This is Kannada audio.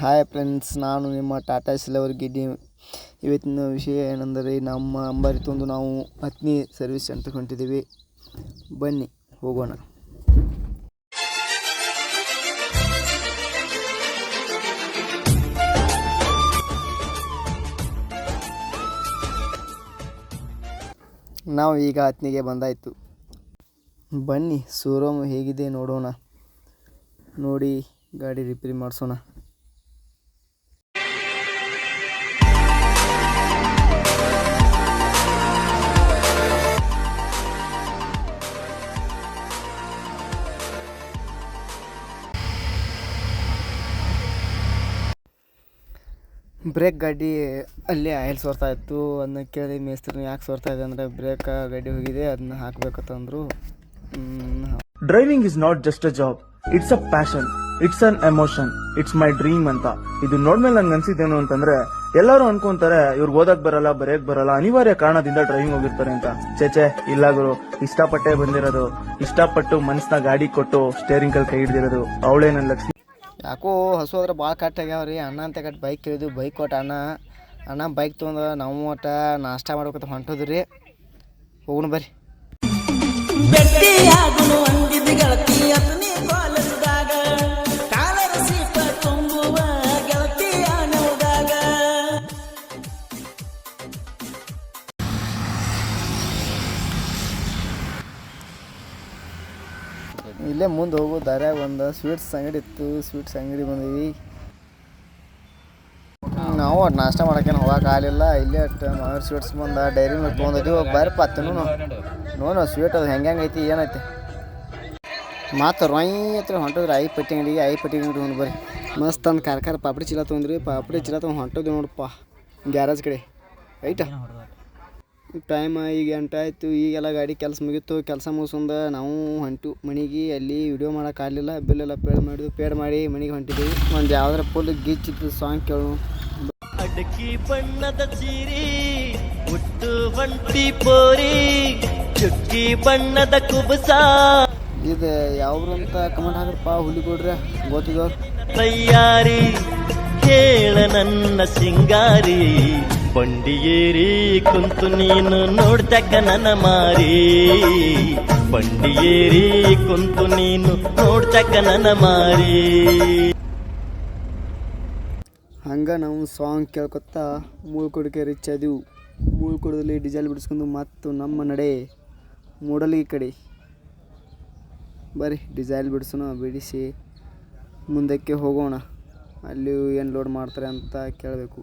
ಹಾಯ್ ಫ್ರೆಂಡ್ಸ್ ನಾನು ನಿಮ್ಮ ಟಾಟಾ ಸಿಲವರ್ ಗಿಡ್ಡಿ ಇವತ್ತಿನ ವಿಷಯ ಏನೆಂದರೆ, ನಮ್ಮ ಅಂಬಾರಿ ತಂದು ನಾವು ಹತ್ನಿ ಸರ್ವಿಸ್ ಅಂತ ಹೊಂಟಿದ್ದೀವಿ ಬನ್ನಿ, ಹೋಗೋಣ. ನಾವು ಈಗ ಹತ್ನಿಗೆ ಬಂದಾಯಿತು. ಬನ್ನಿ ಶೋರೂಮ್ ಹೇಗಿದೆ ನೋಡೋಣ. ನೋಡಿ, ಗಾಡಿ ರಿಪೇರಿ ಮಾಡಿಸೋಣ. ಬ್ರೇಕ್ ಗಾಡಿ ಅಲ್ಲಿ ಆಯಿಲ್ ಸೋರ್ತಾ ಇತ್ತು. ಅದನ್ನ ಕೇಳಿ ಮೇಸ್ತ್ರಿ ಯಾಕೆ ಸೋರ್ತಾ ಇದೆ ಅಂದರೆ ಬ್ರೇಕ್ ಗಾಡಿ ಹೋಗಿದೆ, ಅದನ್ನ ಹಾಕ್ಬೇಕಂತಂದ್ರು driving is not just a job it's a passion it's an emotion it's my dream ಅಂತ. ಇದು ನೋಡ್ಮೇಲೆ ನಂಗೆ ಅನ್ಸಿದ್ದೇನು ಅಂತಂದ್ರೆ, ಎಲ್ಲರೂ ಅನ್ಕೊಂತಾರೆ, ಇವ್ರು ಓದಕ್ ಬರಲ್ಲ, ಬರೆಯಕ್ ಬರಲ್ಲ, ಅನಿವಾರ್ಯ ಕಾರಣದಿಂದ ಡ್ರೈವಿಂಗ್ ಹೋಗಿರ್ತಾರೆ ಅಂತ. ಚೇಚೆ ಇಲ್ಲ ಗುರು, ಇಷ್ಟಪಟ್ಟೆ ಬಂದಿರೋದು, ಇಷ್ಟಪಟ್ಟು ಮನ್ಸ್ನ ಗಾಡಿ ಕೊಟ್ಟು ಸ್ಟೇರಿಂಗ್ ಕಲ್ ಕೈ ಹಿಡ್ದಿರೋದು, ಅವಳೇ ನನ್ನ ಲಕ್ಷ್ಮಿ. ಯಾಕೋ ಹಸು ಹೋದ್ರೆ ಭಾಳ ಕಟ್ ಆಗ್ಯಾವ ರೀ ಅಣ್ಣ ಅಂತ ಕಟ್ ಬೈಕ್ ಕೇಳಿದ್ವಿ. ಬೈಕ್ ಕೊಟ್ಟ ಅಣ್ಣ. ಅಣ್ಣ ಬೈಕ್ ತೊಗೊಂಡು ನಾವು ಒಟ್ಟು ನಾಷ್ಟ ಮಾಡ್ಬೇಕಂತ ಹೊಂಟೋದ್ರಿ. ರೀ ಹೋಗೋಣ ಬರ್ರಿ. ಇಲ್ಲೇ ಮುಂದೆ ಹೋಗೋ, ದಾರ್ಯಾಗ ಒಂದು ಸ್ವೀಟ್ಸ್ ಅಂಗಡಿ ಇತ್ತು ಸ್ವೀಟ್ಸ್ ಅಂಗಡಿ ಬಂದೀವಿ. ನಾವು ಅಟ್ ನಾಷ್ಟ ಮಾಡೋಕ್ಕೇನು ಹೋಗಕ್ಕೆ ಆಗಲಿಲ್ಲ. ಇಲ್ಲೇ ಅಟ್ ಮಾವಿನ ಸ್ವೀಟ್ಸ್ ಬಂದ ಡೈರಿ ಮಿಲ್ಕ್ ತೊಗೊಂಡಿದ್ದೀವಿ ಬರ್ರಿ ಹತ್ತನು ನೋನು ಸ್ವೀಟ್ ಅದು ಹೆಂಗೆ ಐತಿ ಏನೈತಿ ಮಾತು ರೊಯ್ ಹತ್ರ ಹೊಂಟೋದ್ರಿ ಐ ಪಟ್ಟಿ ಅಂಗಡಿಗೆ, ಐ ಪಟ್ಟಿ ಅಂಗಡಿ ಹೊಂದು ಬರ್ರಿ. ಮಸ್ತ್ ಅಂದ್ ಖಾರ ಪಾಪಡಿ ಚೀಲ ತೊಗೊಂಡ್ರಿ ಪಾಪಡಿ ಚೀಲ ತೊಗೊಂಡು ಹೊಂಟೋದ್ವಿ ನೋಡಪ್ಪ. ಗ್ಯಾರೇಜ್ ಕಡೆ. ಐಟಾ? ಟೈಮ್ ಈಗ ಎಂಟಾಯ್ತು ಈಗೆಲ್ಲ ಗಾಡಿ ಕೆಲಸ ಮುಗಿತು ಕೆಲಸ ಮುಗಿಸ್ಕೊಂಡ ನಾವು ಹೊಂಟು. ಮನೆಗೆ ಅಲ್ಲಿ ವಿಡಿಯೋ ಮಾಡೋಕ್ಕಾಗಲಿಲ್ಲ ಬಿಲ್ಲೆಲ್ಲ ಪೇಡ್ ಮಾಡಿದ್ವಿ ಪೇಡ್ ಮಾಡಿ ಮನೆಗೆ ಹೊಂಟಿದ್ದೀವಿ ಒಂದು ಯಾವ್ದಾರ ಫುಲ್ ಗೀಚಿತ್ತು ಸಾಂಗ್ ಕೇಳು ಅಡಕಿ ಬಣ್ಣದ ಸೀರಿ ಹುಟ್ಟು ಬಂಟಿ ಪೋರಿ ಚುಕ್ಕಿ ಬಣ್ಣದ ಕುಬಸ. ಇದು ಯಾವ್ರು ಅಂತ ಕಮೆಂಟ್ ಹಾಕ್ರಪ್ಪ ಹುಲಿಗೌಡ್ರೆ ಗೊತ್ತಿದ್ದವ್ರು ತಯಾರಿ ಕೇಳ ನನ್ನ ಸಿಂಗಾರಿ. ಬಂಡಿಯೇರಿ ಕುಂತು ನೀನು ನೋಡ್ತಕ್ಕ ನನ್ನ ಮಾರಿ. ಬಂಡಿಯೇರಿ ಕುಂತು ನೀನು ನೋಡ್ತಕ್ಕ ನನ್ನ ಮಾರಿ. ಹಂಗ ನಾವು ಸಾಂಗ್ ಕೇಳ್ಕೊತಾ ಮೂಳ್ಕೊಡಕ್ಕೆ ರೀಚ್ ಆದೆವು ಮೂಳ್ಕೊಡದಲ್ಲಿ ಡಿಸೈಲ್ ಬಿಡಿಸ್ಕೊಂಡು ಮತ್ತು ನಮ್ಮ ನಡೆ ಮೂಡಲಿ ಕಡೆ. ಬರ್ರಿ ಡಿಸೈಲ್ ಬಿಡಿಸೋಣ, ಬಿಡಿಸಿ ಮುಂದಕ್ಕೆ ಹೋಗೋಣ. ಅಲ್ಲಿ ಏನು ಲೋಡ್ ಮಾಡ್ತಾರೆ ಅಂತ ಕೇಳಬೇಕು.